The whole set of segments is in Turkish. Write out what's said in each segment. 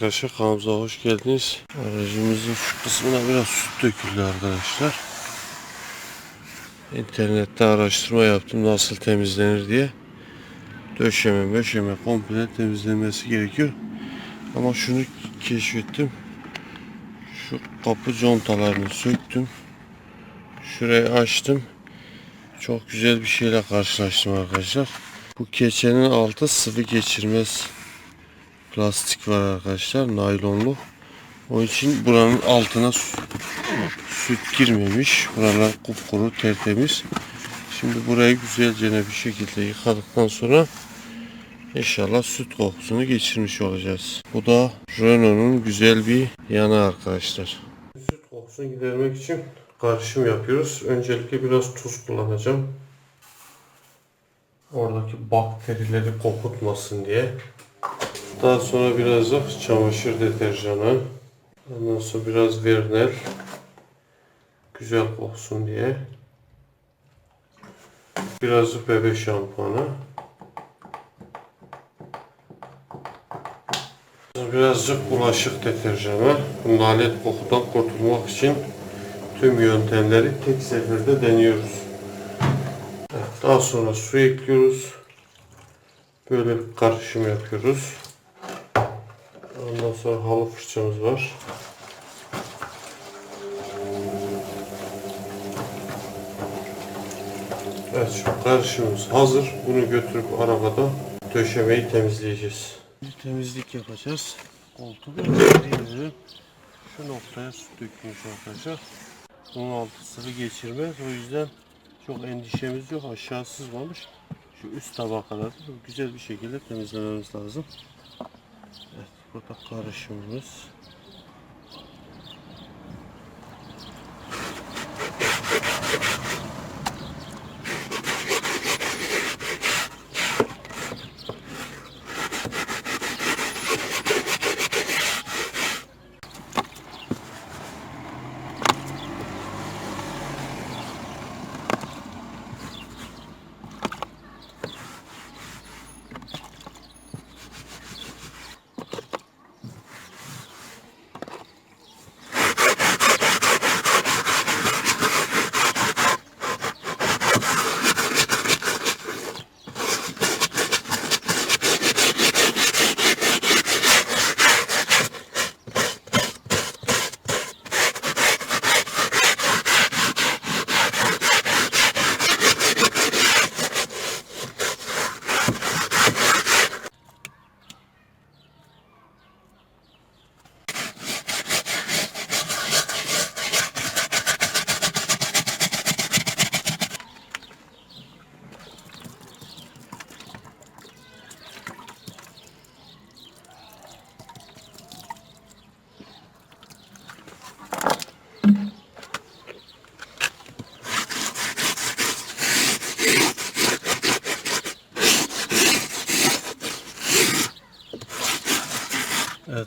arkadaşlar kanalımıza hoş geldiniz. Aracımızın şu kısmına biraz süt döküldü arkadaşlar. İnternette araştırma yaptım nasıl temizlenir diye. Döşeme möşeme komple temizlenmesi gerekiyor. Ama şunu keşfettim. Şu kapı contalarını söktüm. Şurayı açtım. Çok güzel bir şeyle karşılaştım arkadaşlar. Bu keçenin altı sıvı geçirmez plastik var arkadaşlar naylonlu. Onun için buranın altına sü- süt girmemiş. Buralar kupkuru tertemiz. Şimdi burayı güzelce bir şekilde yıkadıktan sonra inşallah süt kokusunu geçirmiş olacağız. Bu da Renault'un güzel bir yanı arkadaşlar. Süt kokusunu gidermek için karışım yapıyoruz. Öncelikle biraz tuz kullanacağım. Oradaki bakterileri kokutmasın diye. Daha sonra biraz da çamaşır deterjanı. Ondan sonra biraz vernel. Güzel koksun diye. Biraz da bebe şampuanı. Birazcık bulaşık deterjanı. Bu nalet kokudan kurtulmak için tüm yöntemleri tek seferde deniyoruz. Daha sonra su ekliyoruz. Böyle bir karışım yapıyoruz. Ondan sonra halı fırçamız var. Evet şu karışımımız hazır. Bunu götürüp arabada döşemeyi temizleyeceğiz. Bir temizlik yapacağız. Koltuğu diyelim. Şu noktaya su dökmüş arkadaşlar. Bunun altı sıvı geçirmez. O yüzden çok endişemiz yok. Aşağı sızmamış. Şu üst tabakaları güzel bir şekilde temizlememiz lazım. Evet, burada karışımımız.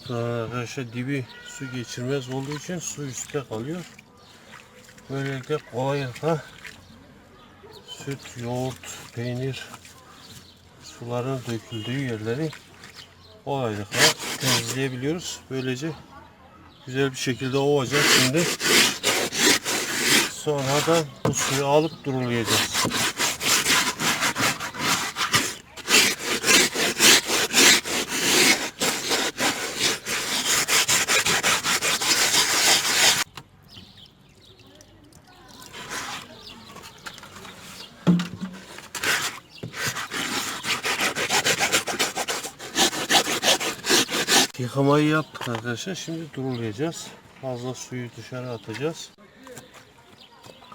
Evet arkadaşlar dibi su geçirmez olduğu için su üstte kalıyor. Böylelikle kolaylıkla süt, yoğurt, peynir suların döküldüğü yerleri kolaylıkla temizleyebiliyoruz. Böylece güzel bir şekilde ovacak şimdi. Sonra da bu suyu alıp durulayacağız. Yıkamayı yaptık arkadaşlar. Şimdi durulayacağız. Fazla suyu dışarı atacağız.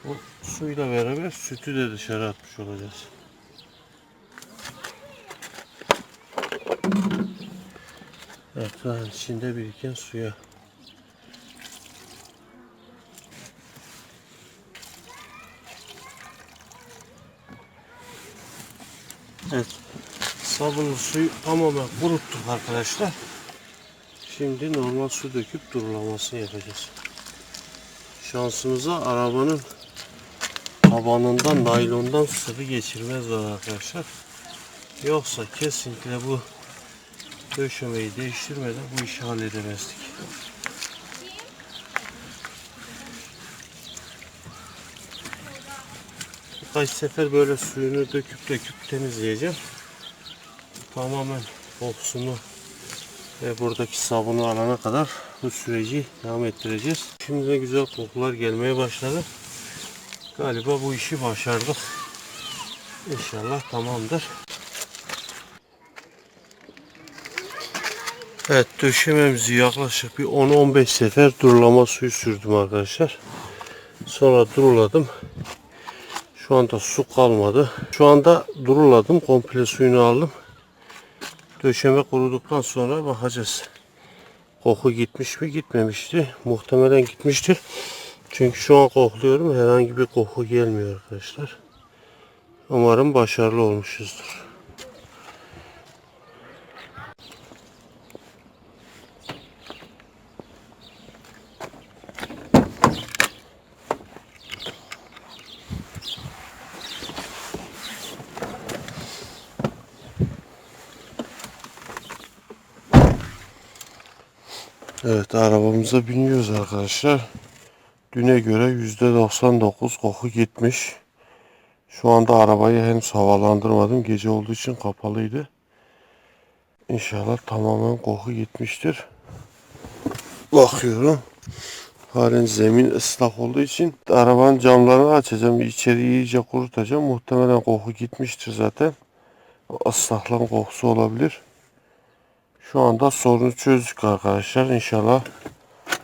Bu suyla beraber sütü de dışarı atmış olacağız. Daha içinde biriken suya. Evet. Sabunlu suyu tamamen kuruttuk arkadaşlar. Şimdi normal su döküp durulamasını yapacağız. Şansımıza arabanın tabanından naylondan sıvı geçirmez var arkadaşlar. Yoksa kesinlikle bu döşemeyi değiştirmeden bu işi halledemezdik. Birkaç sefer böyle suyunu döküp döküp temizleyeceğim. Tamamen kokusunu ve buradaki sabunu alana kadar bu süreci devam ettireceğiz. Şimdi de güzel kokular gelmeye başladı. Galiba bu işi başardık. İnşallah tamamdır. Evet döşememizi yaklaşık bir 10-15 sefer durulama suyu sürdüm arkadaşlar. Sonra duruladım. Şu anda su kalmadı. Şu anda duruladım. Komple suyunu aldım. Döşeme kuruduktan sonra bakacağız. Koku gitmiş mi gitmemişti. Muhtemelen gitmiştir. Çünkü şu an kokluyorum. Herhangi bir koku gelmiyor arkadaşlar. Umarım başarılı olmuşuzdur. Evet arabamıza biniyoruz arkadaşlar. Düne göre %99 koku gitmiş. Şu anda arabayı henüz havalandırmadım. Gece olduğu için kapalıydı. İnşallah tamamen koku gitmiştir. Bakıyorum. Halen zemin ıslak olduğu için arabanın camlarını açacağım. İçeriği iyice kurutacağım. Muhtemelen koku gitmiştir zaten. O ıslaklığın kokusu olabilir. Şu anda sorunu çözdük arkadaşlar. İnşallah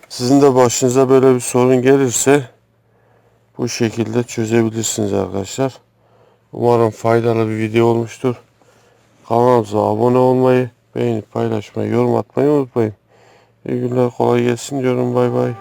sizin de başınıza böyle bir sorun gelirse bu şekilde çözebilirsiniz arkadaşlar. Umarım faydalı bir video olmuştur. Kanalımıza abone olmayı, beğenip paylaşmayı, yorum atmayı unutmayın. İyi günler kolay gelsin diyorum. Bay bay.